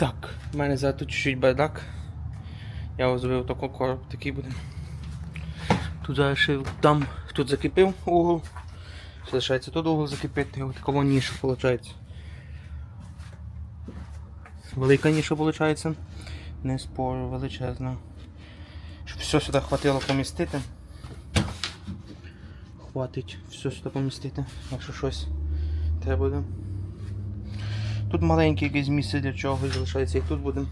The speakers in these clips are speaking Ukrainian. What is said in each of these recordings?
Так, в мене тут чуть-чуть бардак. Я ось зробив такий короб, такий буде. Тут зараз там тут закипів угол. Ще лишається тут угол закипити, от такого ніша виходить. Велика ніша виходить. Не спорю, величезна. Щоб все сюди хватило помістити. Хватить все сюди помістити, якщо щось треба буде. Тут маленьке якесь місце для чогось залишається, і тут буде.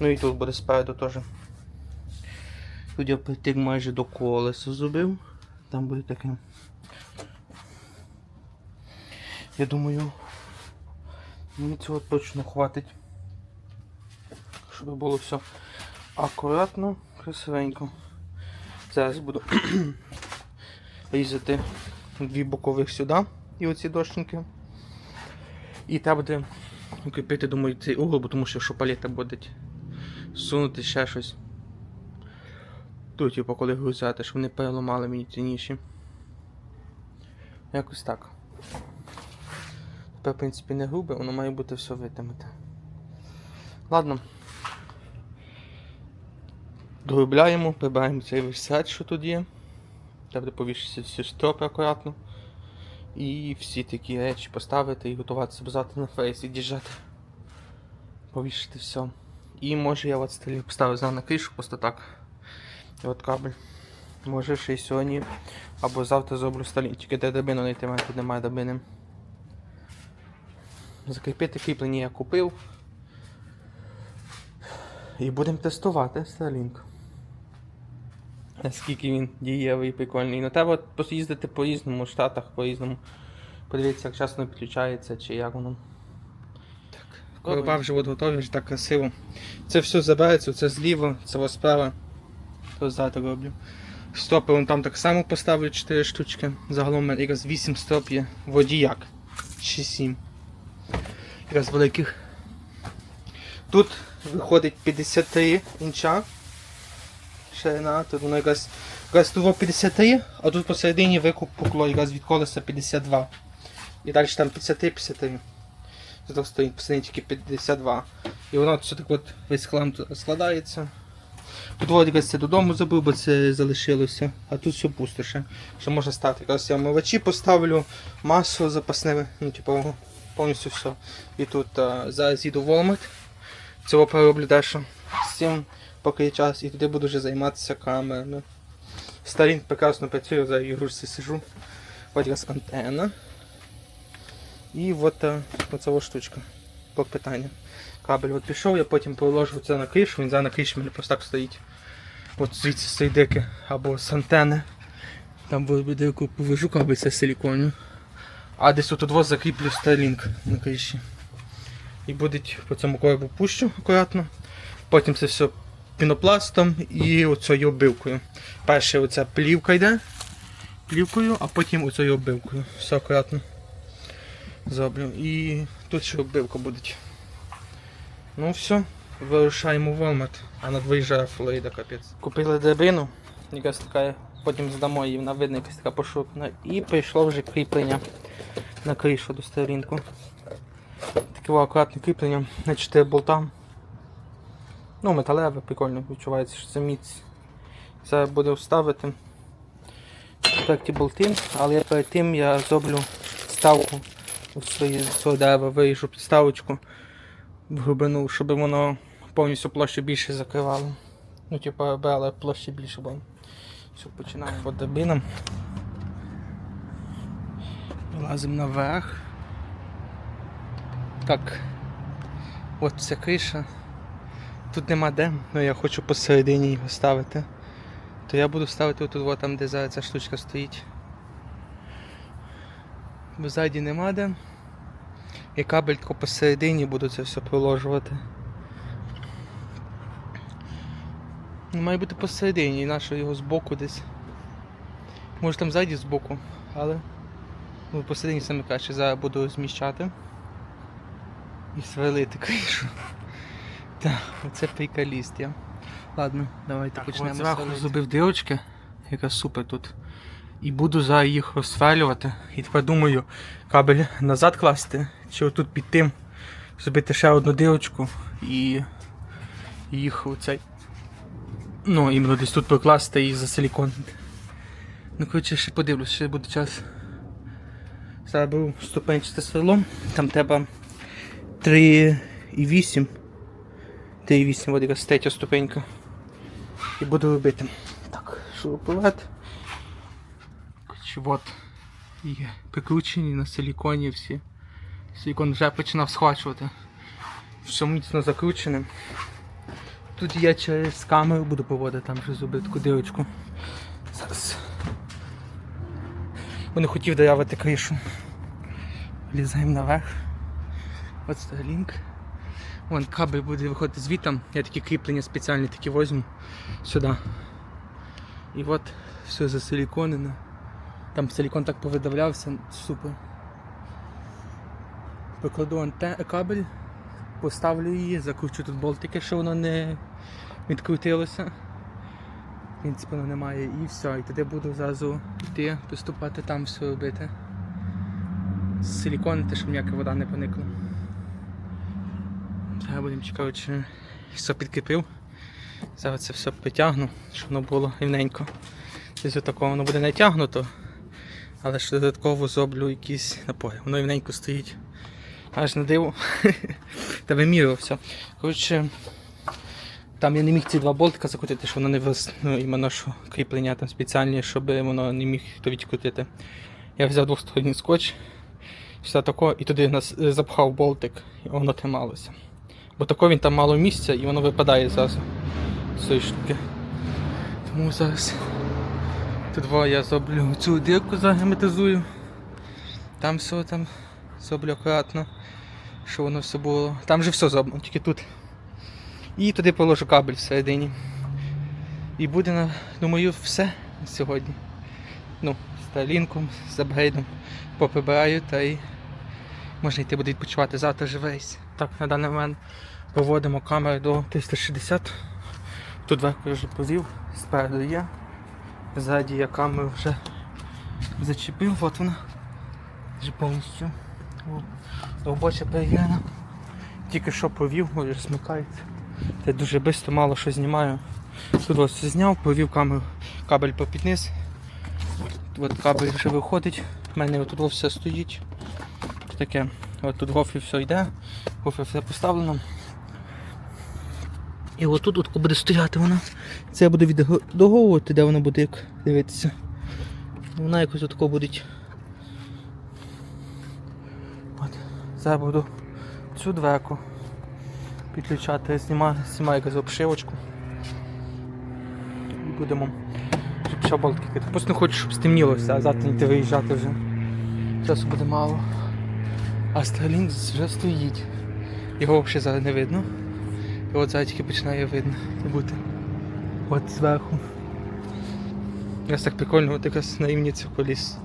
Ну і тут буде спереду теж. Тут я притик майже до колеса зробив. Там буде таке. Я думаю, мені цього точно хватить. Щоб було все акуратно, красивенько. Зараз буду різати дві бокових сюди і оці дощинки. І треба буде укріпити, думаю, цей угол, тому що якщо палета буде сунути ще щось. Тут, типу, коли грузяти, щоб не переламали мені ці ніші. Якось так. Тепер, в принципі, не грубе, воно має бути все витримати. Ладно. Догрубляємо, прибираємо цей весь що тут є. Треба буде повішатися всі стропи акуратно. І всі такі речі поставити і готуватися завтра на фейс і діжати. Повішати все. І може я от столі поставив зараз на кришу просто так. І от кабель. Може ще й сьогодні. Або завтра зроблю столі. Тільки де драбину знайти, мене тут немає драбини. Закріпити кріплення я купив. І будемо тестувати Starlink. Наскільки він дієвий і прикольний. На тебе от просто їздити по різному, Штатах по різному. Подивіться, як часто підключається чи як воно. Так. Короба вже от готові, вже так красиво. Це все забирається, це зліва, це ось справа. То завтра роблю. Стопи вон там так само поставлю 4 штучки. Загалом у мене якраз 8 стоп є. Водіяк. Чи 7. Якраз великих. Тут виходить 53 інча. Ширина, тут воно якраз, якраз тут 53, а тут посередині викуп покло якраз від колеса 52. І далі там 53-53. З двох сторін посередині тільки 52. І воно все так от весь хлам складається. Тут якраз це додому забив, бо це залишилося, а тут все пусто ще. Що можна стати. Якраз я омивачі поставлю, масло запасне, ну типу повністю все. І тут а, зараз їду в Walmart. Цього дещо з цим, поки є час, і туди буду вже займатися камерами. Старін прекрасно працює, за ігрушці сижу. Ось якраз антенна. І от оця ось штучка. Блок питання. Кабель от пішов, я потім положив це на кришу, він зараз на криші мене просто так стоїть. От звідси з або з антени. Там буде яку повижу кабель це силіконю. А десь от закріплю Starlink на криші. І буде по цьому коробу пущу акуратно. Потім це все пінопластом і оцею оббивкою. Перше оця плівка йде плівкою, а потім оцею оббивкою. Все акуратно зроблю. І тут ще оббивка буде. Ну все, вирушаємо в Walmart, а над виїжджає Флорида капець. Купили драбину, якась така, потім здамо її, вона видно якась така пошукана. І прийшло вже кріплення на кришу до сторінку. Таке акуратне кріплення на 4 болта. Ну, металеве, прикольно, відчувається, що це міць. Зараз буду вставити ті болти, але перед тим я зроблю ставку свої свого дерева, виріжу підставочку в глибину, щоб воно повністю площу більше закривало. Ну, типу, брало площі більше, бо все починаємо по драбинам. Вилазимо наверх. Так. От ця криша. Тут нема де, але я хочу посередині його ставити. То я буду ставити отут, от там, де зараз ця штучка стоїть. Бо ззаді нема де. І кабель тако посередині буду це все проложувати. Ну, Має бути посередині, нащо його збоку десь. Може там ззаді збоку, але ну, посередині саме краще. Зараз буду зміщати і сверлити кришу. Так, оце приколіст я. Ладно, давайте Так, почнемо. Зверху зробив дирочки, яка супер тут. І буду зараз їх розсверлювати. І тепер думаю, кабель назад класти, чи отут під тим зробити ще одну дирочку і їх у цей. Ну, іменно десь тут покласти і засиліконити. Ну, коротше, ще подивлюсь, ще буде час. Зараз беру ступенчате сверло, там треба 3,8. 3,8 от якраз третя ступенька. І буду робити. Так, шуруповерт. От. Є прикручені на силіконі всі. Силікон вже починав схвачувати. Все міцно закручене. Тут я через камеру буду поводити, там вже зробити таку дирочку. Зараз. Бо не хотів доявити кришу. Лізаємо наверх. От Starlink. Вон кабель буде виходити звітом. Я такі кріплення спеціальні такі возьму сюди. І от все засиліконено. Там силікон так повидавлявся, супер. Анте... кабель, поставлю її, закручу тут болтики, щоб воно не відкрутилося. В принципі, воно немає і все. І тоді буду зразу йти, приступати там все робити. Силіконити, щоб ніяка вода не поникла. Будемо чекати, чи все підкріпив. Зараз це все притягну, щоб воно було рівненько. Десь отакого воно буде натягнуто, але ще додатково зроблю якісь напої. Воно рівненько стоїть. Аж на диво. Та вимірював все. Коротше, там я не міг ці два болтика закрутити, що воно не вис... ну, іменно що кріплення там спеціальні, щоб воно не міг хто відкрутити. Я взяв двосторонній скотч, все тако, і туди запхав болтик, і воно трималося. Бо тако він там мало місця і воно випадає зразу з цієї штуки. Тому зараз тут во я зроблю цю дірку загерметизую. Там все там зроблю акуратно, щоб воно все було. Там вже все зроблено, тільки тут. І туди положу кабель всередині. І буде, на- думаю, все сьогодні. Ну, з Старлінком, з апгрейдом поприбираю та й можна йти буде відпочивати завтра же весь. Так, на даний момент проводимо камеру до 360. Тут верху я вже повів, спереду є. Ззаді я камеру вже зачепив, от вона. Вже повністю. Робоча переграна. Тільки що повів, вже смикається. Я дуже швидко, мало що знімаю. Тут ось зняв, повів камеру, кабель попід низ. От кабель вже виходить. У мене тут все стоїть. Таке. От тут гофі все йде, гофі все поставлено. І отут от буде стояти вона. Це я буду віддоговувати, де вона буде як дивитися. Вона якось отако буде. От. Зараз буду цю дверку підключати, знімаю, знімаю якусь обшивочку. І будемо щоб ще болтики кидати. Просто не хочу, щоб стемніло все, а завтра не виїжджати вже. Часу буде мало. А Starlink вже стоїть. Його взагалі зараз не видно. І от зараз тільки починає видно бути. От зверху. Якраз так прикольно, от якраз на рівні цих коліс.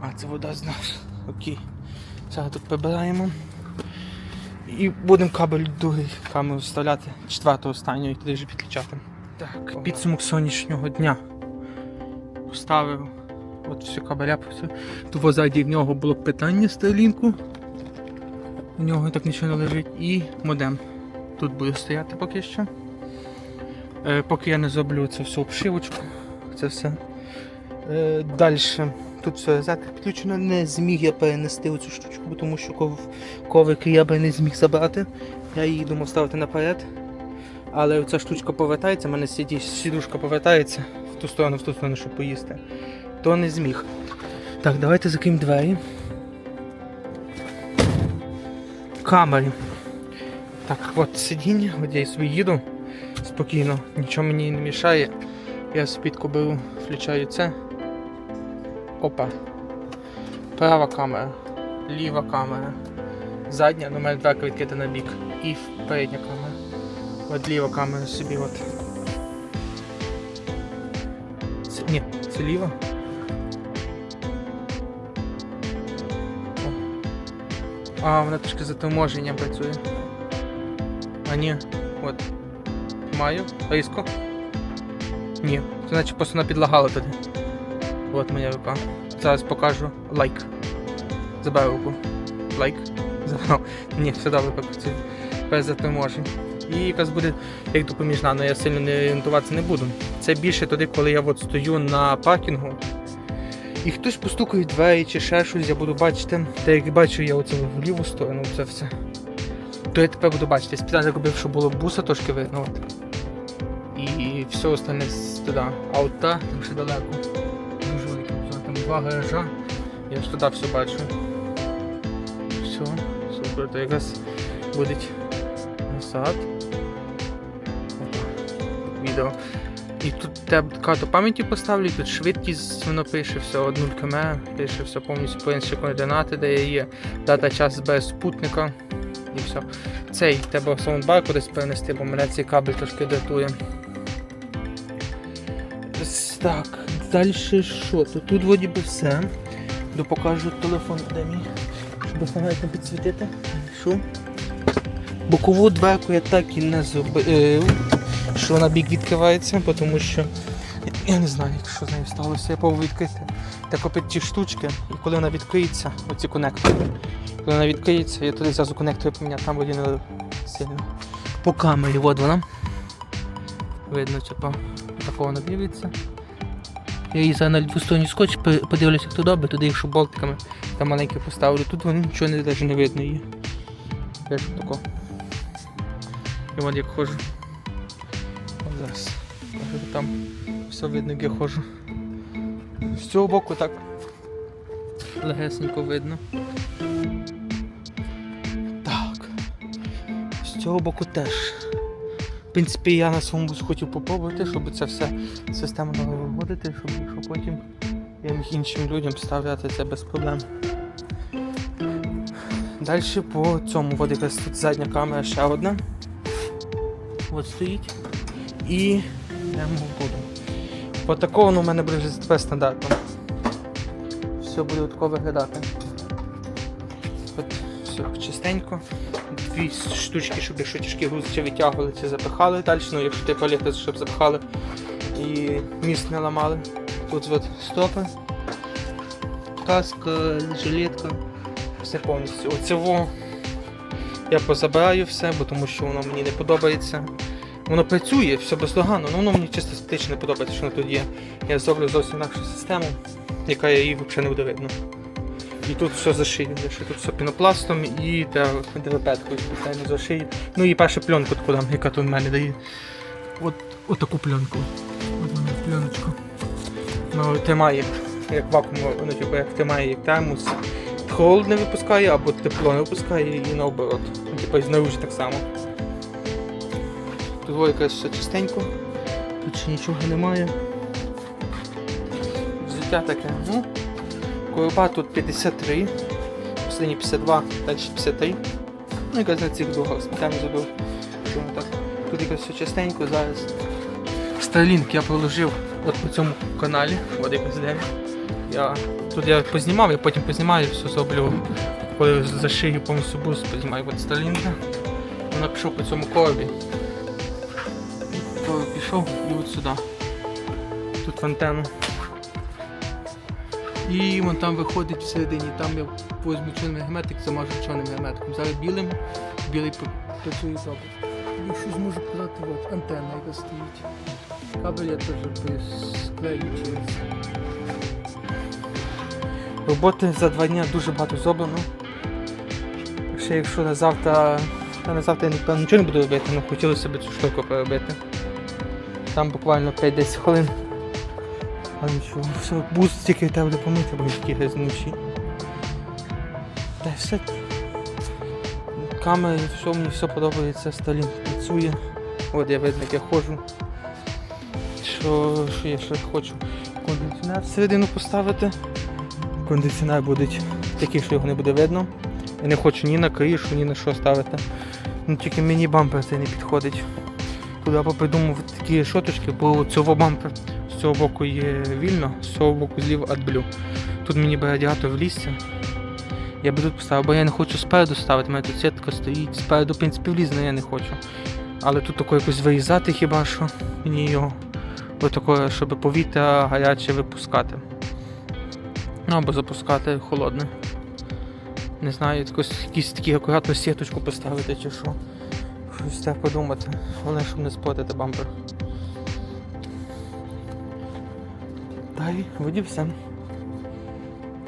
А, це вода з нас. Окей. Зараз тут прибираємо. І будемо кабель другий камеру вставляти, четверту останню і туди вже підключати. Так, підсумок сонячнього дня. Поставив от всю кабеля. все. Тут позаді в нього блок питання старлінку. У нього так нічого не лежить. І модем. Тут буде стояти поки що. Е, поки я не зроблю це всю обшивочку. Це все. Е, Далі. Тут все розетка підключено, не зміг я перенести оцю штучку, тому що ков... коврик я би не зміг забрати. Я її думав ставити наперед. Але ця штучка повертається, в мене сідушка повертається в ту сторону, в ту сторону, щоб поїсти. То не зміг. Так, давайте закриємо двері. Камери. Так, от сидіння, от я собі їду спокійно, нічого мені не мішає. Я собі беру, включаю це. Опа. Права камера, ліва камера, задня, ну у мене дверка відкрита на бік. І передня камера. От ліва камера собі от. Це, ні, це ліва. А, вона трошки за торможенням працює. А ні, от. Маю. Різко. Ні, це наче просто вона підлагала тоді. От моя рука. Зараз покажу лайк. Забрав руку. Лайк. Забрав. Ні, все добре, покрутив. Без допоможень. І якраз буде як допоміжна, але я сильно не орієнтуватися не буду. Це більше тоді, коли я от стою на паркінгу. І хтось постукає двері чи ще щось, я буду бачити. Та як бачу я оце в ліву сторону, це все. То я тепер буду бачити. Я спеціально робив, щоб було буса трошки видно. От. І все остальне з- туди. А от та там ще далеко. Дуже великий обзор. Там два гаража. Я ж туди все бачу. Все, супер, то якраз буде назад. Відео. І тут тебе карту пам'яті поставлю, тут швидкість воно пише, все, 0 км, пише все повністю по інші координати, де є, дата час без спутника і все. Цей треба саундбар кудись перенести, бо мене цей кабель трошки дратує. Так, далі що? Тут, тут вроді би все. До покажу телефон, де мій, щоб фонарик не підсвітити. Що? Бокову дверку я так і не зробив, що вона бік відкривається, тому що я не знаю, що з нею сталося. Я пробував відкрити. Так опять ті штучки, і коли вона відкриється, оці конектори. Коли вона відкриється, я туди зразу конектори поміняв, там вроді не сильно. По камері, от вона. Видно, типа, такого вона дивиться. Я її зараз на двосторонній скотч подивлюся, хто добре, туди якщо болтиками там маленьке поставлю. Тут воно нічого не, навіть не видно її. Я ж тако. І от як ходжу. Зараз. Там все видно, як я ходжу. З цього боку так легесенько видно. Так. З цього боку теж. В принципі, я на своєму бусі хотів попробувати, щоб це все систему виводити, щоб якщо потім я міг іншим людям вставляти це без проблем. Далі по цьому, якась тут задня камера ще одна. От стоїть. І воду. По воно в мене буде вже тепер. Все буде тако виглядати. От все чистенько. Дві штучки, щоб якщо тяжкі грузи чи витягували, чи запихали далі, ну якщо ти паліти, щоб запихали і міст не ламали. Тут от стопи, каска, жилетка, все повністю. Оцього я позабираю все, бо тому що воно мені не подобається. Воно працює, все бездоганно, але воно мені чисто естетично не подобається, що воно тут є. Я зроблю зовсім інакшу систему, яка її взагалі не буде видно. І тут все зашиє, що тут все пінопластом і ДВП-ткою спеціально зашиє. Ну і перша пленка таку дам, яка тут в мене дає. От, от таку пленку. От вона пленочку. Ну, тримає, як вакуум, ну, типу, як тримає як термос. Холод не випускає або тепло не випускає і наоборот. Ну, Типу і знаружі так само. Тут ось якось все чистенько. Тут ще нічого немає. Взуття таке, ну. Коропа тут 53, останні 52, далі 53. Ну, якось на цих двох спеціально зробив. Так? Тут якось все частенько зараз. Starlink я проложив от по цьому каналі, от якось де. Я, тут я познімав, я потім познімаю, все зроблю. Коли зашию повністю бус, познімаю Starlink. Вона пішов по цьому коробі. Пішов і от сюди. Тут в антенну. І вон там виходить всередині, там я возьму чорний герметик, замажу чорним герметиком. Зараз білим, білий пр- працює добре. Якщо зможу показати, от антенна, яка стоїть. Кабель я теж склею через. Роботи за два дні дуже багато зроблено. Ще якщо на завтра. Та на завтра я нічого не буду робити, але хотілося б цю штуку переробити. Там буквально 5-10 хвилин. А нічого, все, бус тільки треба помити, бо такі грязнючі. Та все. Камери, все, мені все подобається, Сталін працює. От я видно, як я ходжу. Що, що я ще хочу? Кондиціонер всередину поставити. Кондиціонер буде такий, що його не буде видно. Я не хочу ні на кришу, ні на що ставити. Ну тільки мені бампер цей не підходить. Туди попридумав такі шоточки, бо цього бампер з цього боку є вільно, з цього боку зліва AdBlue. Тут мені би радіатор влізся. Я би тут поставив, бо я не хочу спереду ставити, у мене тут сітка стоїть. Спереду, в принципі, влізне, я не хочу. Але тут тако якось вирізати хіба що мені його. Отако, щоб повітря гаряче випускати. Ну або запускати холодне. Не знаю, якось, якісь такі акуратну сіточку поставити чи що. Щось треба подумати. Головне, щоб не сплатити бампер. Та й вроді все.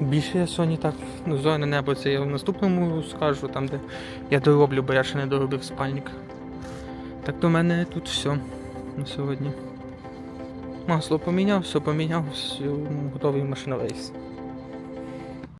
Більше я сьогодні так, ну, зоряне небо це я в наступному скажу, там де я дороблю, бо я ще не доробив спальник. Так до мене тут все на сьогодні. Масло поміняв, все поміняв, все, готовий машина рейс.